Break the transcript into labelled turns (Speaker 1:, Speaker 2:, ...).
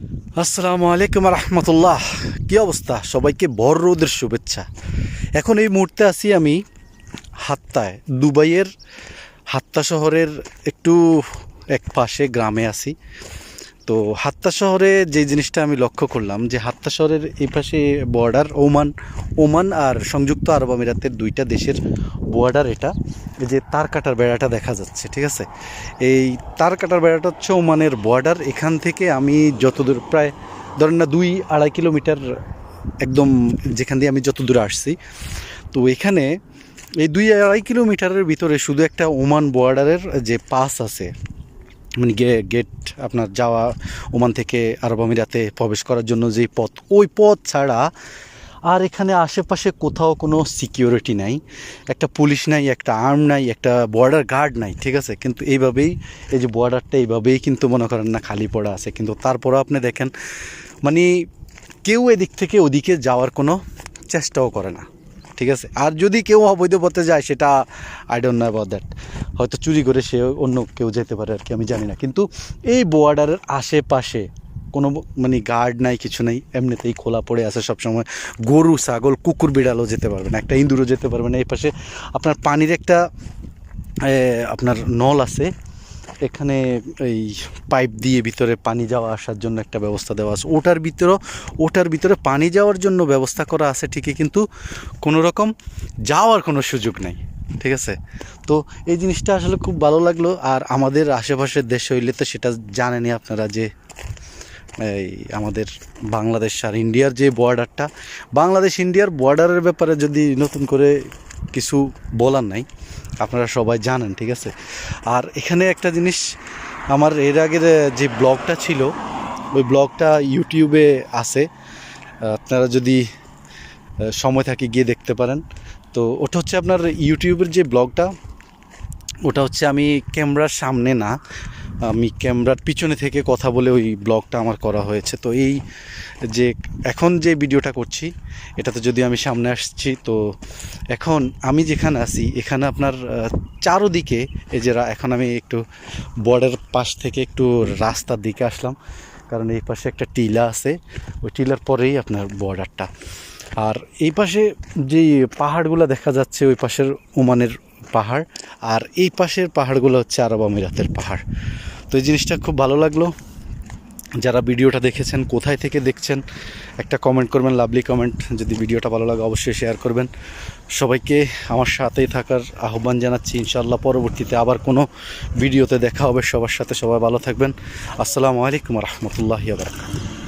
Speaker 1: আসসালামু আলাইকুম রহমতুল্লাহ। কি অবস্থা? সবাইকে ভর রোদের শুভেচ্ছা। এখন এই মুহূর্তে আছি আমি হাত্তায়, দুবাইয়ের হাত্তা শহরের একটু এক পাশে গ্রামে আছি। তো হাত্তা শহরে যে জিনিসটা আমি লক্ষ্য করলাম যে হাত্তা শহরের এই পাশে বর্ডার ওমান ওমান আর সংযুক্ত আরব আমিরাতের দুইটা দেশের বর্ডার এটা। এই যে তার কাটার বেড়াটা দেখা যাচ্ছে, ঠিক আছে? এই তার কাটার বেড়াটা হচ্ছে ওমানের বর্ডার এখান থেকে আমি যতদূর, প্রায় ধরেন না দুই আড়াই কিলোমিটার একদম যেখান দিয়ে আমি যত দূরে আসছি, তো এখানে এই দুই আড়াই কিলোমিটারের ভিতরে শুধু একটা ওমান বর্ডারের যে পাস আছে মানে গে গেট আপনার যাওয়া ওমান থেকে আরব আমিরাতে প্রবেশ করার জন্য যেই পথ, ওই পথ ছাড়া আর এখানে আশেপাশে কোথাও কোনো সিকিউরিটি নাই, একটা পুলিশ নাই, একটা আর্ম নাই, একটা বর্ডার গার্ড নাই, ঠিক আছে? কিন্তু এইভাবেই, এই যে বর্ডারটা এইভাবেই কিন্তু মনে করেন না খালি পড়া আছে। কিন্তু তারপরও আপনি দেখেন মানে কেউ এদিক থেকে ওদিকে যাওয়ার কোনো চেষ্টাও করে না, ঠিক আছে? আর যদি কেউ অবৈধ পথে যায়, সেটা I don't know about that হয়তো চুরি করে সে অন্য কেউ যেতে পারে আর কি, আমি জানি না। কিন্তু এই বর্ডারের আশেপাশে কোনো মানে গার্ড নাই, কিছু নেই, এমনিতেই খোলা পড়ে আছে সবসময়। গরু, ছাগল, কুকুর বিড়ালও যেতে পারবে না, একটা ইঁদুরও যেতে পারবে না। এই পাশে আপনার পানির একটা আপনার নল আছে। এখানে এই পাইপ দিয়ে ভিতরে পানি যাওয়া আসার জন্য একটা ব্যবস্থা দেওয়া আছে। ওটার ভিতরেও, ওটার ভিতরে পানি যাওয়ার জন্য ব্যবস্থা করা আছে ঠিকই, কিন্তু কোনো রকম যাওয়ার কোনো সুযোগ নাই, ঠিক আছে? তো এই জিনিসটা আসলে খুব ভালো লাগল, আর আমাদের আশেপাশের দেশ হইলে তো সেটা জানেনই আপনারা যে এই আমাদের বাংলাদেশ আর ইন্ডিয়ার যে বর্ডারটা বাংলাদেশ, ইন্ডিয়ার বর্ডারের ব্যাপারে যদি নতুন করে কিছু বলার নাই, আপনারা সবাই জানেন, ঠিক আছে? আর এখানে একটা জিনিস, আমার এর আগের যে ব্লগটা ছিল, ওই ব্লগটা ইউটিউবে আছে। আপনারা যদি সময় থাকে গিয়ে দেখতে পারেন। তো ওটা হচ্ছে আপনার ইউটিউবের যে ব্লগটা ওটা হচ্ছে আমি ক্যামেরার সামনে না আমি ক্যামেরার পিছনে থেকে কথা বলে ওই ব্লগটা আমার করা হয়েছে। তো এই যে এখন যে ভিডিওটা করছি, এটাতে যদি আমি সামনে আসছি, তো এখন আমি যেখানে আছি, এখানে আপনার চারোদিকে এই যে এখন আমি একটু বর্ডার পাশ থেকে একটু রাস্তার দিকে আসলাম, কারণ এই পাশে একটা টিলা আছে। ওই টিলার পরেই আপনার বর্ডারটা আর এই পাশে যে পাহাড়গুলো দেখা যাচ্ছে, ওই পাশের ওমানের পাহাড়, আর এই পাশের পাহাড়গুলো হচ্ছে আরব আমিরাতের পাহাড়। তো এই জিনিসটা খুব ভালো লাগল। যারা ভিডিওটা দেখেছেন, কোথায় থেকে দেখছেন, একটা কমেন্ট করবেন লাভলি কমেন্ট যদি ভিডিওটা ভালো লাগে, অবশ্যই শেয়ার করবেন। সবাইকে আমার সাথেই থাকার আহ্বান জানাচ্ছি। ইনশাল্লাহ পরবর্তীতে আবার কোনো ভিডিওতে দেখা হবে। সবার সাথে সবাই ভালো থাকবেন। আসসালামু আলাইকুম রহমতুল্লাহ বারকাত